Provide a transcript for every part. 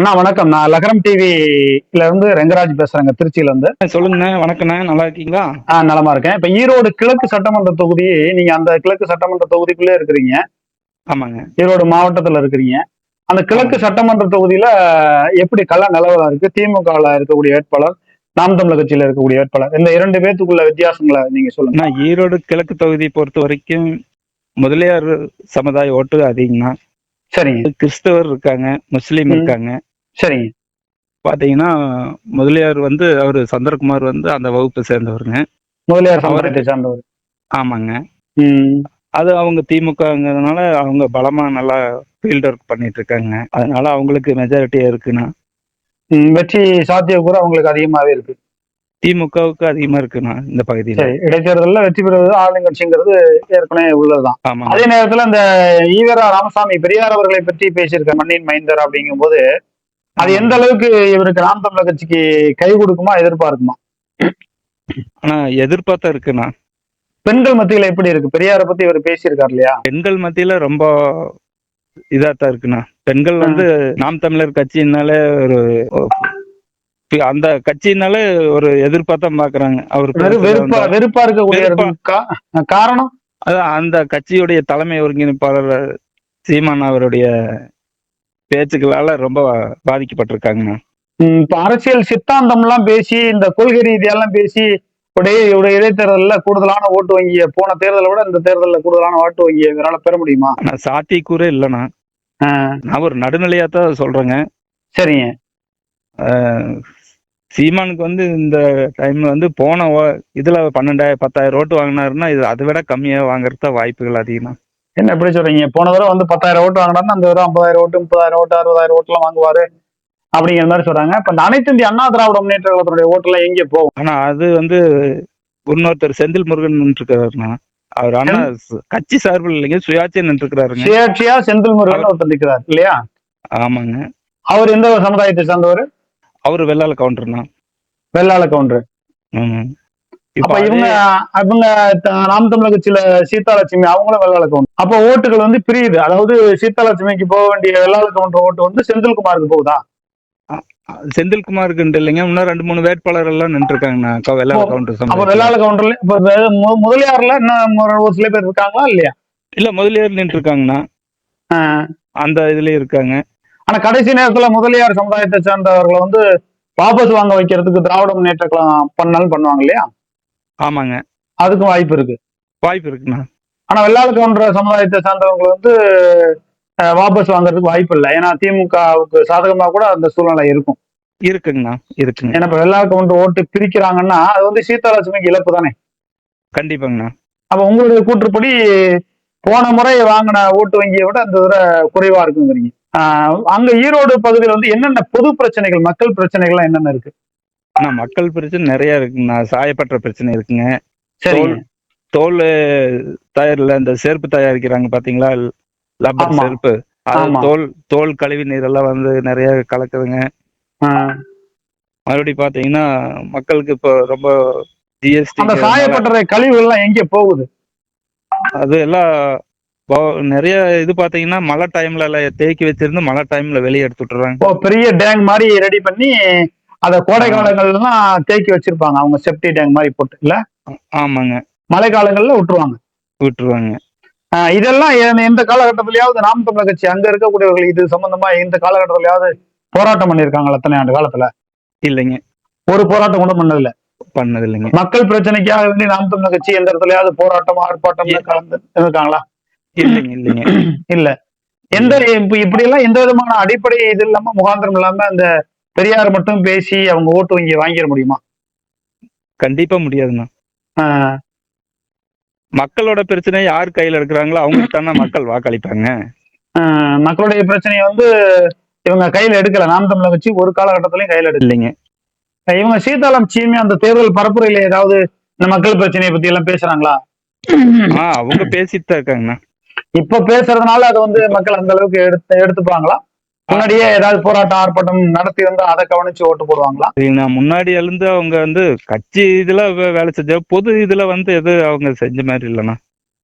அண்ணா வணக்கம். நான் லகரம் டிவில இருந்து ரெங்கராஜ் பேசுறேங்க திருச்சியில இருந்து. சொல்லுங்கண்ணே வணக்கண்ணே. நல்லா இருக்கீங்களா? ஆ, நலமா இருக்கேன். இப்ப ஈரோடு கிழக்கு சட்டமன்ற தொகுதி நீங்க அந்த கிழக்கு சட்டமன்ற தொகுதிக்குள்ளே இருக்கிறீங்க. ஆமாங்க. ஈரோடு மாவட்டத்துல இருக்கிறீங்க. அந்த கிழக்கு சட்டமன்ற தொகுதியில எப்படி கள நிலவரம் இருக்கு? திமுகவில் இருக்கக்கூடிய வேட்பாளர் நாம் தமிழர் கட்சியில இருக்கக்கூடிய வேட்பாளர் இந்த இரண்டு பேத்துக்குள்ள வித்தியாசங்களை நீங்க சொல்லுங்க. ஈரோடு கிழக்கு தொகுதி பொறுத்த வரைக்கும் முதலியார் சமுதாய ஓட்டு அதிகம்னா சரிங்க. கிறிஸ்தவர் இருக்காங்க முஸ்லீம். இருக்காங்க. சரிங்க. பாத்தீங்கன்னா முதலியார் வந்து அவர் சந்திரகுமார் வந்து அந்த வகுப்பை சேர்ந்தவருங்க. முதலியார் அவரு- சார்ந்தவர். ஆமாங்க. அது அவங்க திமுகங்கிறதுனால அவங்க பலமா நல்லா ஃபீல்ட் ஒர்க் பண்ணிட்டு இருக்காங்க அதனால அவங்களுக்கு மெஜாரிட்டியா இருக்குண்ணா ம், வெற்றி சாத்தியக்கூறு அவங்களுக்கு அதிகமாவே இருக்கு. திமுகவுக்கு அதிகமா இருக்குண்ணா இந்த பகுதியில. இடைத்தேர்தலில் வெற்றி பெறுவது ஆளுங்கட்சிங்கிறது ஏற்கனவே உள்ளதுதான். அதே நேரத்துல இந்த ஈவரா ராமசாமி பெரியார் அவர்களை பற்றி பேசியிருக்க மண்ணின் மைந்தர் அப்படிங்கும்போது அது எந்த அளவுக்கு இவருக்கு நாம் தமிழர் கட்சிக்கு கை கொடுக்குமா எதிர்பார்க்குமா? ஆனா எதிர்பார்த்தா இருக்குண்ணா. பெண்கள் மத்தியில எப்படி இருக்கு? பெரியாரை பத்தி இவர் பேசியிருக்காரு இல்லையா? பெண்கள் மத்தியில ரொம்ப இதாத்தான் இருக்குண்ணா. பெண்கள் வந்து நாம் தமிழர் கட்சினாலே ஒரு அந்த கட்சினாலே ஒரு எதிர்பார்த்தா பாக்குறாங்க அவர் வெறு- வெறுப்பா வெறுப்பா இருக்கக்கூடிய காரணம்? அதான் அந்த கட்சியுடைய தலைமை ஒருங்கிணைப்பாளர் சீமான் அவருடைய பேச்சுக்களால ரொம்ப பாதிக்கப்பட்டிருக்காங்கண்ணா. இப்ப அரசியல் சித்தாந்தம் எல்லாம் பேசி இந்த கொள்கை ரீதியெல்லாம் பேசி உடைய இவருடைய இடைத்தேர்தல்ல கூடுதலான ஓட்டு வங்கிய போன தேர்தலை விட இந்த தேர்தலில் கூடுதலான ஓட்டு வங்கிய இவரால பெற முடியுமா? ஆனா சாத்தியக்கூறே இல்லைண்ணா. நான் ஒரு நடுநிலையா தான் சொல்றேங்க. சரிங்க. சீமானுக்கு வந்து இந்த டைம்ல வந்து போன இதுல பன்னெண்டாயிரம் பத்தாயிரம் ஓட்டு வாங்கினாருன்னா இது அதை விட கம்மியா வாங்குறது வாய்ப்புகள் அதிகம். என்ன எப்படி சொல்றீங்க? போன தடவை வந்து பத்தாயிரம் ஓட்டு வாங்கினாருன்னா அந்த தடவை ஐம்பதாயிரம் ஓட்டு முப்பதாயிரம் ஓட்டு அறுபதாயிரம் ஓட்டுலாம் வாங்குவாரு அப்படிங்கிற மாதிரி சொல்றாங்க. இப்ப அனைத்து இந்திய அண்ணா திராவிட முன்னேற்ற கழகத்தினுடைய ஓட்டுலாம் எங்கே போகும்? ஆனா அது வந்து இன்னொருத்தர் செந்தில் முருகன் நின்றுருக்காருண்ணா. அவர் ஆனா கட்சி சார்பில் இல்லைங்க சுயாட்சியா நின்றுருக்கிறாருங்க. சுயேட்சையா செந்தில் முருகன் ஒருத்தர் நிற்கிறார் இல்லையா? ஆமாங்க. அவர் எந்த சமுதாயத்தை சார்ந்தவர்? அவரு வெள்ளால கவுண்டர்ண்ணா வெள்ளாள கவுண்டர் அப்ப இவங்க த- நாம் தமிழர் கட்சியில சீதாலட்சுமி அவங்களும் வெள்ளாள கவுண்டர் அப்ப ஓட்டுகள் வந்து பிரியுது. அதாவது சீதாலட்சுமிக்கு போக வேண்டிய வெள்ளாள கவுண்டர் ஓட்டு வந்து செந்தில்குமாருக்கு போகுதா? செந்தில்குமாருக்கு இல்லைங்க. இன்னும் ரெண்டு மூணு வேட்பாளர் எல்லாம் நின்றுருக்காங்கண்ணா வெள்ளால ஓ, கவுண்டர் அப்ப. வெள்ளாள கவுண்டர்ல இப்ப முதலியார்ல இன்னும் ஒரு சில பேர் இருக்காங்களா இல்லையா? இல்ல முதலியார் நின்றுருக்காங்கண்ணா. அந்த இதுலயும் இருக்காங்க. ஆனா கடைசி நேரத்துல முதலியார் சமுதாயத்தை சேர்ந்தவர்களை வந்து வாபஸ் வாங்க வைக்கிறதுக்கு திராவிட முன்னேற்ற கழகம் பண்ணாலும் பண்ணுவாங்க இல்லையா? ஆமாங்க. அதுக்கும் வாய்ப்பு இருக்கு. வாய்ப்பு இருக்குண்ணா ஆனா வெள்ளாள கவுண்டர் சமுதாயத்தை சார்ந்தவங்க வந்து வாபஸ் வாங்குறதுக்கு வாய்ப்பு இல்லை. ஏன்னா திமுகவுக்கு சாதகமா கூட அந்த சூழ்நிலை இருக்கும். இருக்குங்கண்ணா இருக்குங்க. ஏன்னா இப்ப வெள்ளாள கவுண்டர் ஓட்டு பிரிக்கிறாங்கன்னா அது வந்து சீதாலட்சுமிக்கு இழப்பு தானே? கண்டிப்பாங்கண்ணா அப்ப உங்களுடைய கூற்றுப்படி போன முறை வாங்கின ஓட்டு வங்கியை விட அந்த தடவை குறைவா இருக்குங்கிறீங்க. அங்க ஈரோடு பகுதியில் வந்து என்னென்ன பொது பிரச்சனைகள் மக்கள் பிரச்சனைகள்லாம் என்னென்ன இருக்கு? ஆனா மக்கள் பிரச்சனை நிறைய இருக்குங்கண்ணா. சாயப்பட்ட பிரச்சனை இருக்குங்க. சரிங்க. தோல் தயாரில் இந்த செருப்பு தயாரிக்கிறாங்க பாத்தீங்களா? லப்பர். செருப்பு. தோல் தோல் கழிவு நீரெல்லாம் வந்து நிறைய கலக்குதுங்க. மறுபடியும் பாத்தீங்கன்னா மக்களுக்கு இப்போ ரொம்ப ஜிஎஸ்டி அந்த சாயப்பட்டறை கழிவுகள்லாம் எங்கே போகுது? அது எல்லாம் நிறைய இது பாத்தீங்கன்னா மழை டைம்ல தேக்கி வச்சிருந்து மழை டைம்ல வெளியே எடுத்து விட்டுறாங்க. பெரிய டேங்க் மாதிரி ரெடி பண்ணி அதை கோடை காலங்கள்லாம் தேக்கி வச்சிருப்பாங்க. அவங்க செப்டி டேங்க் மாதிரி போட்டு இல்ல? ஆமாங்க. மழை காலங்கள்ல விட்டுருவாங்க. விட்டுருவாங்க. இதெல்லாம் எந்த- எந்த காலகட்டத்திலயாவது நாம் தமிழர் கட்சி அங்க இருக்கக்கூடியவர்கள் இது சம்பந்தமா இந்த காலகட்டத்திலயாவது போராட்டம் பண்ணியிருக்காங்களா எத்தனை ஆண்டு காலத்துல? இல்லைங்க. ஒரு போராட்டம் கூட பண்ணதில்ல. பண்ணது இல்லைங்க மக்கள் பிரச்சனைக்காக வேண்டி நாம் தமிழர் கட்சி எந்த இடத்துலயாவது போராட்டம் ஆர்ப்பாட்டம் கலந்து இருக்காங்களா இல்லைங்க இல்லைங்க. இல்ல. எந்த இப்ப இப்படி எல்லாம் எந்த விதமான அடிப்படை இது இல்லாம முகாந்திரம் இல்லாம அந்த பெரியார் மட்டும் பேசி அவங்க ஓட்டு வங்கி வாங்கிட முடியுமா? கண்டிப்பா முடியாதுண்ணா மக்களோட பிரச்சனை யார் கையில எடுக்கிறாங்களோ அவங்களுக்கு தானே மக்கள் வாக்களிப்பாங்க. மக்களுடைய பிரச்சனையை வந்து இவங்க கையில எடுக்கல. நாம் தமிழர் கட்சி ஒரு காலகட்டத்திலயும் கையில எடுக்கல. இல்லைங்க. இவங்க சீதாராம் சீமே அந்த தேர்தல் பரப்புரையில ஏதாவது இந்த மக்கள் பிரச்சனையை பத்தி எல்லாம் பேசுறாங்களா? அவங்க பேசிட்டு தான் இருக்காங்கண்ணா. இப்ப பேசுறதுனால அதை வந்து மக்கள் அந்த அளவுக்கு எடுத்து எடுத்துப்பாங்களா? முன்னாடியே ஏதாவது போராட்டம் ஆர்ப்பாட்டம் நடத்தி இருந்தா அதை கவனிச்சு ஓட்டு போடுவாங்களா? சரிங்கண்ணா. முன்னாடி எழுந்து அவங்க வந்து கட்சி இதுல வேலை செஞ்ச பொது இதுல வந்து எது அவங்க செஞ்ச மாதிரி இல்லைண்ணா.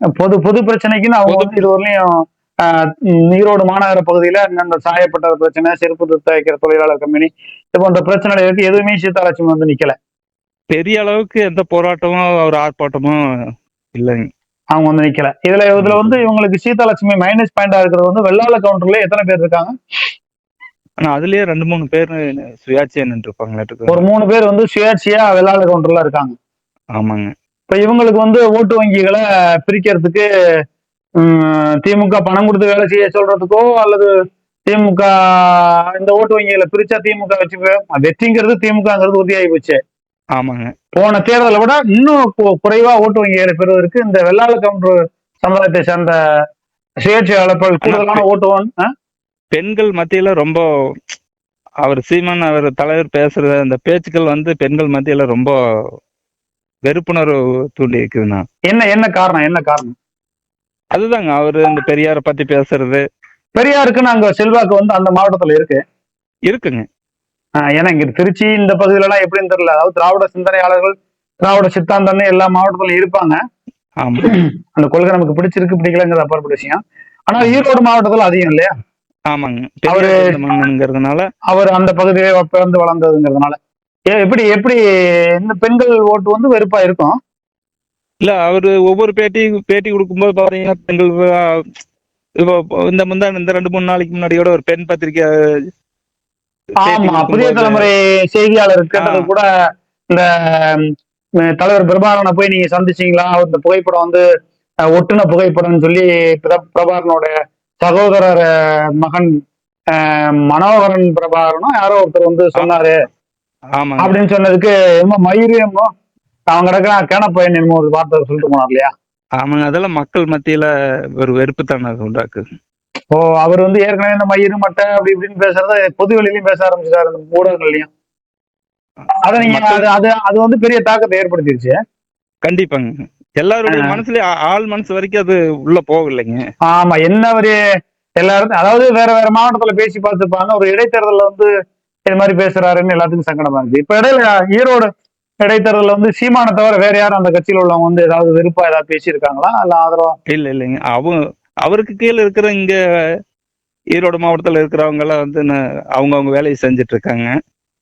பொது பொது பிரச்சனைக்குன்னு அவங்க வந்து இதுவரையிலையும் ஈரோடு மாநகர பகுதியில இந்த சாயப்பட்ட பிரச்சனை செருப்பு துத்த வைக்கிற தொழிலாளர் கம்பெனி இது போன்ற பிரச்சனைகள் இருக்கு எதுவுமே சீதாலட்சுமி வந்து நிக்கல. பெரிய அளவுக்கு எந்த போராட்டமும் ஒரு ஆர்ப்பாட்டமும் இல்லைங்க. அவங்க வந்து நிக்கல. இதுல இதுல வந்து இவங்களுக்கு சீதாலட்சுமி மைனஸ் பாயிண்டா இருக்கிறது வந்து வெள்ளாள கவுண்டர்ல எத்தனை பேர் இருக்காங்க? ஆனா அதுலயே ரெண்டு மூணு பேர் சுயாட்சியா நின்று ஒரு மூணு பேர் வந்து சுயேட்சையா வெள்ளாள கவுண்டர்ல இருக்காங்க. ஆமாங்க. இப்ப இவங்களுக்கு வந்து ஓட்டு வங்கிகளை பிரிக்கிறதுக்கு திமுக பணம் கொடுத்து வேலை செய்ய சொல்றதுக்கோ அல்லது திமுக இந்த ஓட்டு வங்கிகளை பிரிச்சா திமுக வச்சு வெற்றிங்கிறது திமுகங்கிறது உறுதியாகி போச்சு. ஆமாங்க. போன தேர்தலை விட இன்னும் குறைவா ஓட்டு வங்கிகளை பெறுவதற்கு இந்த வெள்ளாள கவுண்டர் சமுதாயத்தை சேர்ந்த சுயேட்சை அழைப்பாளர் கூடுதலான ஓட்டு வாங்க-? பெண்கள் மத்தியில ரொம்ப அவர் சீமான் அவர் தலைவர் பேசுற அந்த பேச்சுக்கள் வந்து பெண்கள் மத்தியில ரொம்ப வெறுப்புணர்வு தூண்டி இருக்குதுண்ணா என்ன என்ன காரணம் என்ன காரணம்? அதுதாங்க அவரு இந்த பெரியாரை பத்தி பேசுறது. பெரியாருக்குன்னு அங்க செல்வாக்கு வந்து அந்த மாவட்டத்துல இருக்கு. இருக்குங்க. ஏன்னா இங்க திருச்சி இந்த பகுதியில எல்லாம் எப்படின்னு தெரியல. அதாவது திராவிட சிந்தனையாளர்கள் திராவிட சித்தாந்தம்னு எல்லா மாவட்டத்திலும் இருப்பாங்க. ஆமா. அந்த கொள்கை நமக்கு பிடிச்சிருக்கு பிடிக்கலங்கிறது அப்பாற்பட்ட விஷயம். ஆனா ஈரோடு மாவட்டத்துல அதிகம் இல்லையா? ஆமாங்க. அவரு- பெரியார் இந்த மன்னனுங்கிறதுனால அவர் அந்த பகுதியிலே பிறந்து வளர்ந்ததுங்கிறதுனால. ஏ, எப்படி எப்படி இந்த பெண்கள் ஓட்டு வந்து வெறுப்பா இருக்கும்? இல்ல அவரு ஒவ்வொரு பேட்டி பேட்டி கொடுக்கும்போது பாத்தீங்கன்னா பெண்கள் இப்போ இந்த முந்தா இந்த ரெண்டு மூணு நாளைக்கு முன்னாடி கூட ஒரு பெண் பத்திரிக்கை ஆமா புதிய தலைமுறை செய்தியாளர் கேட்டது. கூட இந்த தலைவர் பிரபாகரனை போய் நீங்க சந்திச்சீங்களா? அவர் இந்த புகைப்படம் வந்து ஒட்டுன புகைப்படம்னு சொல்லி பிர- பிரபாகரனோட சகோதரர் மகன் மனோகரன் பிரபாகரனும் யாரோ ஒருத்தர் வந்து சொன்னாரு. அப்படின்னு சொன்னதுக்கு மயிறு என்னமோ அவன் கிடக்குறான் கேனப்பையன் என்னமோ ஒரு வார்த்தை சொல்லிட்டு போனார் இல்லையா? ஆமாங்க அதெல்லாம் மக்கள் மத்தியில ஒரு வெறுப்பு தானே அது உண்டாக்கு ஓ அவர் வந்து ஏற்கனவே இந்த மயிறு மட்டை அப்படி இப்படின்னு பேசுறத பொது வெளியிலயும் பேச ஆரம்பிச்சிட்டாரு இந்த ஊடகங்கள்லயும். அத நீங்க அது அது அது வந்து பெரிய தாக்கத்தை ஏற்படுத்திருச்சு. கண்டிப்பாங்க. எல்லாருடைய ஆ- ஆள் மனசு வரைக்கும் அது உள்ள போகலைங்க. ஆமா என்ன ஒரு எல்லாரும் அதாவது வேற வேற மாவட்டத்துல பேசி பார்த்துப்பாங்க. ஒரு இடைத்தேர்தல்ல வந்து இது மாதிரி பேசுறாருன்னு எல்லாத்துக்கும் சங்கடமா இருக்கு. இப்ப இடையில ஈரோடு இடைத்தேர்தல்ல வந்து சீமானை தவிர வேற யாரும் அந்த கட்சியில உள்ளவங்க வந்து ஏதாவது வெறுப்பா ஏதாவது பேசியிருக்காங்களா? இல்ல ஆதரவா? இல்ல இல்லைங்க. அவங்க அவருக்கு கீழே இருக்கிற இங்க ஈரோடு மாவட்டத்துல இருக்கிறவங்க எல்லாம் வந்து அவங்க அவங்க வேலையை செஞ்சுட்டு இருக்காங்க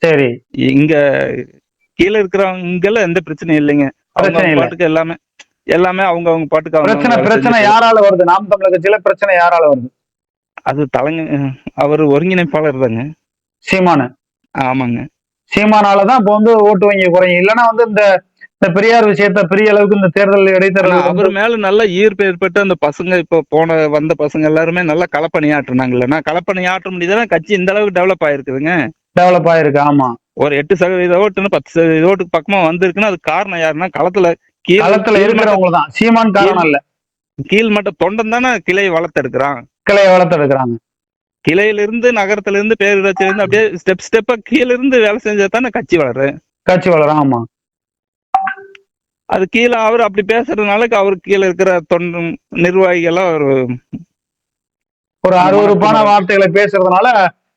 சரி. இங்க கீழே இருக்கிறவங்க இங்கெல்லாம் எந்த பிரச்சனையும் இல்லைங்க. அவங்க. பாட்டுக்கு எல்லாமே எல்லாமே அவங்க அவங்க பாட்டுக்கு பிரச்சனை பிரச்சனை யாரால வருது? நாம் தமிழர் கட்சியில பிரச்சனை யாரால வருது? அது தலைங்க அவர் ஒருங்கிணைப்பாளர் தாங்க. சீமானு. ஆமாங்க. சீமானாலதான் இப்ப வந்து ஓட்டு வங்கி குறையும். இல்லைன்னா வந்து இந்த இந்த பெரியார் விஷயத்த பெரிய அளவுக்கு இந்த தேர்தல் இடைத்தேர்தல் அவர் மேல நல்ல ஈர்ப்பு ஏற்பட்டு அந்த பசங்க இப்ப போன வந்த பசங்க எல்லாருமே நல்லா களப்பணியாற்றுனாங்கல்ல. களப்பணியாற்ற முடியுதுன்னா கட்சி இந்த அளவுக்கு டெவலப் ஆயிருக்குதுங்க. டெவலப் ஆயிருக்கு ஆமா. ஒரு எட்டு சதவீத ஓட்டுன்னு பத்து சதவீத ஓட்டுக்கு பக்கமா வந்திருக்குன்னா அது காரணம் யாருன்னா களத்துல கீழ் களத்துல இருக்கிறவங்க தான். சீமான் காரணம் இல்ல. கீழ் மட்ட தொண்டன் தானே கிளையை வளர்த்தெடுக்கிறான். கிளையை வளர்த்தெடுக்கிறாங்க. கிளையில இருந்து நகரத்துல இருந்து பேரூராட்சியில இருந்து அப்படியே ஸ்டெப் ஸ்டெப்பா கீழ இருந்து வேலை செஞ்சா தானே கட்சி வளரு கட்சி வளரும் ஆமா. அது கீழே அவர் அப்படி பேசுறதுனால அவருக்கு கீழே இருக்கிற தொண்டு நிர்வாகிகள்லாம் ஒரு ஒரு மனசுல- வார்த்தைகளை பேசுறதுனால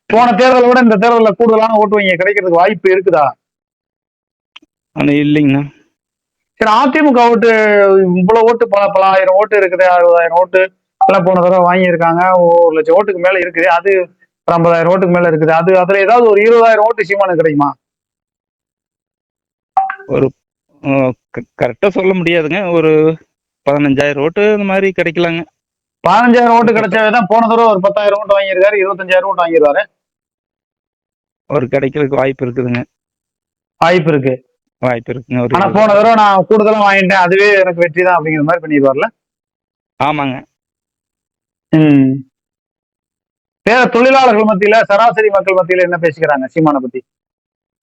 போன தேர்தலை விட இந்த தேர்தல்ல கூடுதலான ஓட்டு வங்கி கிடைக்கிறதுக்கு வாய்ப்பு இருக்குதா? ஆனா இல்லைங்கண்ணா. சரி அதிமுக ஓட்டு இவ்வளவு ஓட்டு பல பல ஆயிரம் ஓட்டு இருக்குது அறுபதாயிரம் ஓட்டு எல்லாம் போன தடவை வாங்கியிருக்காங்க. ஒரு லட்சம் ஓட்டுக்கு மேல இருக்குது. அது ஒரு ஐம்பதாயிரம் ஓட்டுக்கு மேல இருக்குது. அது அதுல ஏதாவது ஒரு இருபதாயிரம் ஓட்டு சீமானுக்கு கிடைக்குமா? கரெக்டா சொல்ல முடியாதுங்க. ஒரு பதினஞ்சாயிரம் ஓட்டு இந்த மாதிரி கிடைக்கலாங்க. பதினஞ்சாயிரம் ஓட்டு கிடைச்சாவே தான் போன தடவை ஒரு பத்தாயிரம் ஓட்டு வாங்கியிருக்காரு இருபத்தஞ்சாயிரம் ஓட்டு வாங்கிடுவாரு ஒரு கிடைக்கிறதுக்கு வாய்ப்பு இருக்குதுங்க. வாய்ப்பு இருக்கு. வாய்ப்பு இருக்குங்க ஒரு ஆனா போன தடவை நான் கூடுதலா வாங்கிட்டேன் அதுவே எனக்கு வெற்றி தான் அப்படிங்கிற மாதிரி பண்ணிடுவார்ல? ஆமாங்க. ம். வேற தொழிலாளர்கள் மத்தியில சராசரி மக்கள் மத்தியில என்ன பேசிக்கிறாங்க சீமானை பத்தி?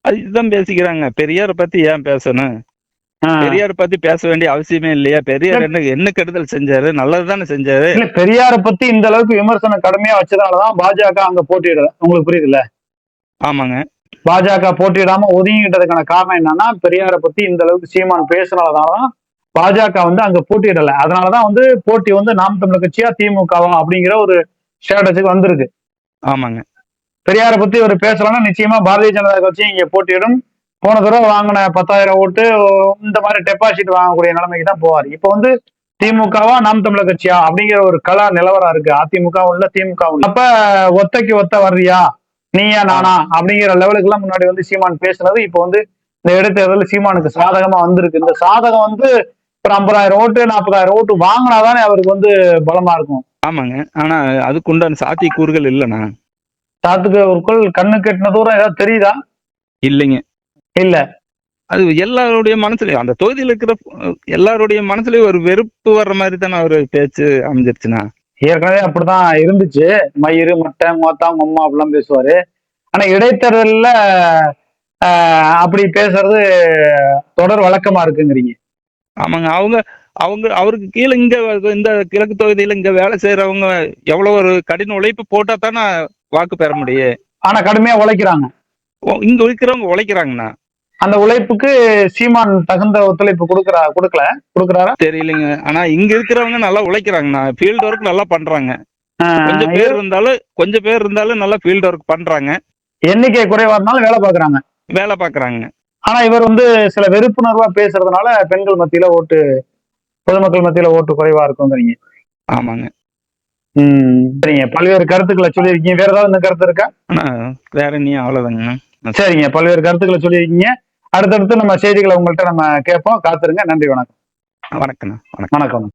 அது இதுதான் பேசிக்கிறாங்க. பெரியாரை பத்தி ஏன் பேசணும். பெரியாரை பத்தி பேச வேண்டிய அவசியமே இல்லையா? பெரியார் என்ன என்ன கெடுதல் செஞ்சாரு? நல்லது தானே செஞ்சாரு? இல்ல பெரியாரை பத்தி இந்த அளவுக்கு விமர்சனம் கடுமையா வச்சதாலதான் பாஜக அங்க போட்டியிடல உங்களுக்கு புரியுதுல்ல? ஆமாங்க. பாஜக போட்டியிடாம ஒதுங்கிட்டதுக்கான காரணம் என்னன்னா பெரியாரை பத்தி இந்த அளவுக்கு சீமான் பேசுனதாலதான் பாஜக வந்து அங்க போட்டியிடல. அதனாலதான் வந்து போட்டி வந்து நாம் தமிழர் கட்சியா திமுகவா அப்படிங்கிற ஒரு ஸ்டேட்டஸுக்கு வந்திருக்கு. ஆமாங்க. பெரியாரை பத்தி ஒரு பேசலன்னா நிச்சயமா பாரதிய ஜனதா கட்சி இங்க போட்டியிடும். போன தடவை வாங்கின பத்தாயிரம் ஓட்டு இந்த மாதிரி டெபாசிட் வாங்கக்கூடிய நிலைமைக்கு தான் போவார். இப்போ வந்து திமுகவா நாம் தமிழர் கட்சியா அப்படிங்கிற ஒரு கலா நிலவரம் இருக்கு. அதிமுக உள்ள திமுக அப்ப ஒத்தைக்கு ஒத்த வர்றியா? நீயா நானா? அப்படிங்கிற லெவலுக்கு எல்லாம் முன்னாடி வந்து சீமான் பேசுனது. இப்போ வந்து இந்த இடைத்தேர்தல் சீமானுக்கு சாதகமா வந்திருக்கு. இந்த சாதகம் வந்து ஒரு ஐம்பதாயிரம் ஓட்டு நாற்பதாயிரம் ஓட்டு வாங்கினாதானே அவருக்கு வந்து பலமா இருக்கும். ஆமாங்க. ஆனா அதுக்கு உண்டான சாத்தியக்கூறுகள் இல்லைண்ணா. சாத்துக்கு ஒருக்குள் கண்ணு கெட்டின தூரம் ஏதாவது தெரியுதா? இல்லைங்க. இல்ல. அது எல்லாருடைய மனசுலயும் அந்த தொகுதியில் இருக்கிற எல்லாருடைய மனசுலயும் ஒரு வெறுப்பு வர்ற மாதிரி தானே ஒரு பேச்சு அமைஞ்சிருச்சுண்ணா ஏற்கனவே அப்படிதான் இருந்துச்சு. மயிறு மட்டை மோத்தா மம்மா அப்படிலாம் பேசுவாரு. ஆனா இடைத்தேர்தல்ல அப்படி பேசுறது தொடர் வழக்கமா இருக்குங்கிறீங்க. ஆமாங்க. அவங்க அவங்க அவருக்கு கீழே இங்க இந்த கிழக்கு தொகுதியில இங்க வேலை செய்யறவங்க எவ்வளவு ஒரு கடின உழைப்பு போட்டா தானே வாக்கு பெற முடியும். ஆனா கடுமையா உழைக்கிறாங்க. இங்க இருக்கிறவங்க உழைக்கிறாங்கண்ணா. அந்த உழைப்புக்கு சீமான் தகுந்த ஒத்துழைப்பு கொடுக்கறா கொடுக்கல? கொடுக்கறாரா? தெரியலைங்க. ஆனா இங்க இருக்கிறவங்க நல்லா உழைக்கிறாங்கண்ணா ஃபீல்ட் ஒர்க் நல்லா பண்றாங்க. கொஞ்சம் பேர் இருந்தாலும் கொஞ்சம் பேர் இருந்தாலும் நல்லா ஃபீல்ட் ஒர்க் பண்றாங்க. எண்ணிக்கை குறைவா இருந்தாலும் வேலை பாக்குறாங்க வேலை பாக்குறாங்க ஆனா இவர் வந்து சில வெறுப்புணர்வா பேசுறதுனால பெண்கள் மத்தியில ஓட்டு பொதுமக்கள் மத்தியில ஓட்டு குறைவா இருக்குங்கிறீங்க. ஆமாங்க. ம் சரிங்க. பல்வேறு கருத்துக்களை சொல்லியிருக்கீங்க. வேற ஏதாவது இந்த கருத்து இருக்கா? வேற நீ அவ்வளவுதாங்க. சரிங்க. பல்வேறு கருத்துக்களை சொல்லியிருக்கீங்க. அடுத்தடுத்து நம்ம செய்திகளை உங்கள்கிட்ட நம்ம கேட்போம். காத்துருங்க. நன்றி வணக்கம். வணக்கம். வணக்கம்.